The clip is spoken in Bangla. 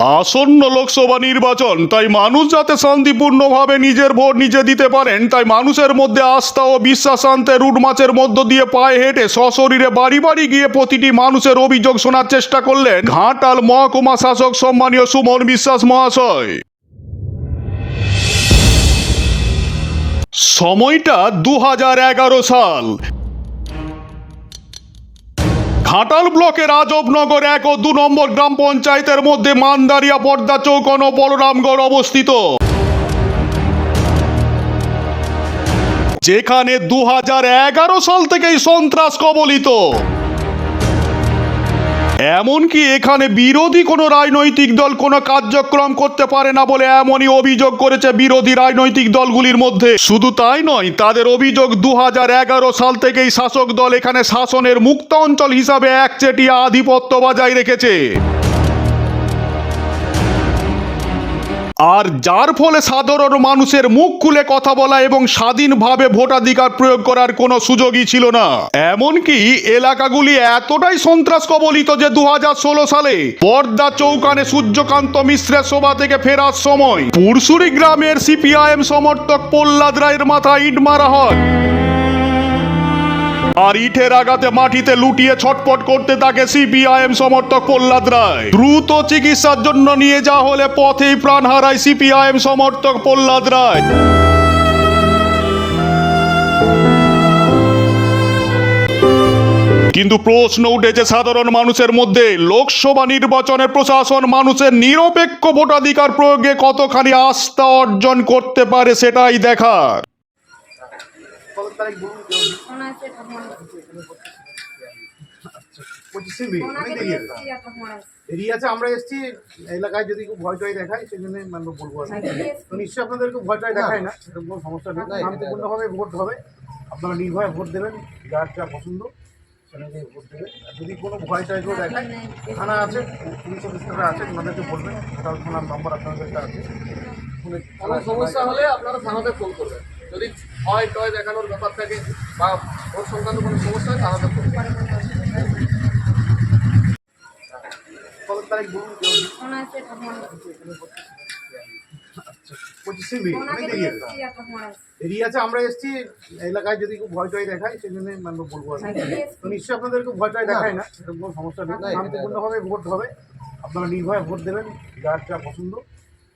আসন্ন লোকসভা নির্বাচন, তাই মানুষ যাতে শান্তিপূর্ণভাবে নিজের ভোট নিজে দিতে পারেন, তাই মানুষের মধ্যে আস্থা ও বিশ্বাস আনতে রুট মাছের মধ্য দিয়ে পায়ে হেঁটে সশরীরে বাড়ি বাড়ি গিয়ে প্রতিটি মানুষের অভিযোগ শোনার চেষ্টা করলেন ঘাটাল মহকুমা শাসক সম্মানীয় সুমন বিশ্বাস মহাশয়। সময়টা দু হাজার এগারো সাল। ঘাটাল ব্লকের আজবনগর এক ও দু নম্বর গ্রাম পঞ্চায়েতের মধ্যে মান্দারিয়া পর্দা চৌকন ও বলরামগড় অবস্থিত। যেখানে দু হাজার এগারো সাল থেকেই সন্ত্রাস কবলিত। এমনকি এখানে বিরোধী কোনো রাজনৈতিক দল কোনো কার্যক্রম করতে পারে না বলে এমনই অভিযোগ করেছে বিরোধী রাজনৈতিক দলগুলির মধ্যে। শুধু তাই নয়, তাদের অভিযোগ দু হাজার এগারো সাল থেকেই শাসক দল এখানে শাসনের মুক্ত অঞ্চল হিসাবে একচেটিয়া আধিপত্য বজায় রেখেছে। আর যার ফলে সাধারণ মানুষের মুখ খুলে কথা বলা এবং স্বাধীনভাবে ভোটাধিকার প্রয়োগ করার কোনো সুযোগই ছিল না। এমনকি এলাকাগুলি এতটাই সন্ত্রাস কবলিত যে দু হাজার ষোলো সালে পর্দা চৌকানে সূর্যকান্ত মিশ্রের সভা থেকে ফেরার সময় পুরসুরি গ্রামের সিপিআইএম সমর্থক প্রহ্লাদ রায়ের মাথায় ইট মারা হয়। আর ইটের আঘাতে মাটিতে লুটিয়ে ছটপট করতে থাকে সিপিআইএম সমর্থক প্রহ্লাদ রায়। দ্রুত চিকিৎসার জন্য নিয়ে যাওয়া হলে পথেই প্রাণ হারায় সিপিআইএম সমর্থক প্রহ্লাদ রায়। কিন্তু প্রশ্ন উঠেছে সাধারণ মানুষের মধ্যে, লোকসভা নির্বাচনে প্রশাসন মানুষের নিরপেক্ষ ভোটাধিকার প্রয়োগে কতখানি আস্থা অর্জন করতে পারে সেটাই দেখার। আছে। আমরা এসেছি এলাকায় যদি খুব ভয় টয় দেখায় সেই জন্য মানে বলব আর কি। তো নিশ্চয়ই আপনাদের খুব ভয় টয় দেখায় না এরকম কোনো সমস্যা নেই। শান্তিপূর্ণভাবে ভোট হবে। আপনারা নির্ভয়ে ভোট দেবেন যার যা পছন্দ সেটাকে ভোট দেবে আর যদি কোনো ভয় টয় কেউ দেখায় থানা আছে পুলিশ অফিসাররা আছে ওনাদেরকে বলবেন। তার থানার নম্বর আপনাদের কাছে আছে। কোনো সমস্যা হলে আপনারা থানাতে ফোন করবেন। যদি ভয় টয় দেখানোর ব্যাপার থাকে বা ওর সংক্রান্ত কোনো সমস্যা হয় পঁচিশে মে অনেক আছে আমরা এসেছি এলাকায় যদি খুব ভয় টয় দেখায় সেই জন্য মানে বলব। তো নিশ্চয়ই আপনাদের খুব ভয় টয় দেখায় না এরকম কোনো সমস্যা নেই। শান্তিপূর্ণভাবে ভোট হবে। আপনারা নির্ভয়ে ভোট দেবেন যার যা পছন্দ।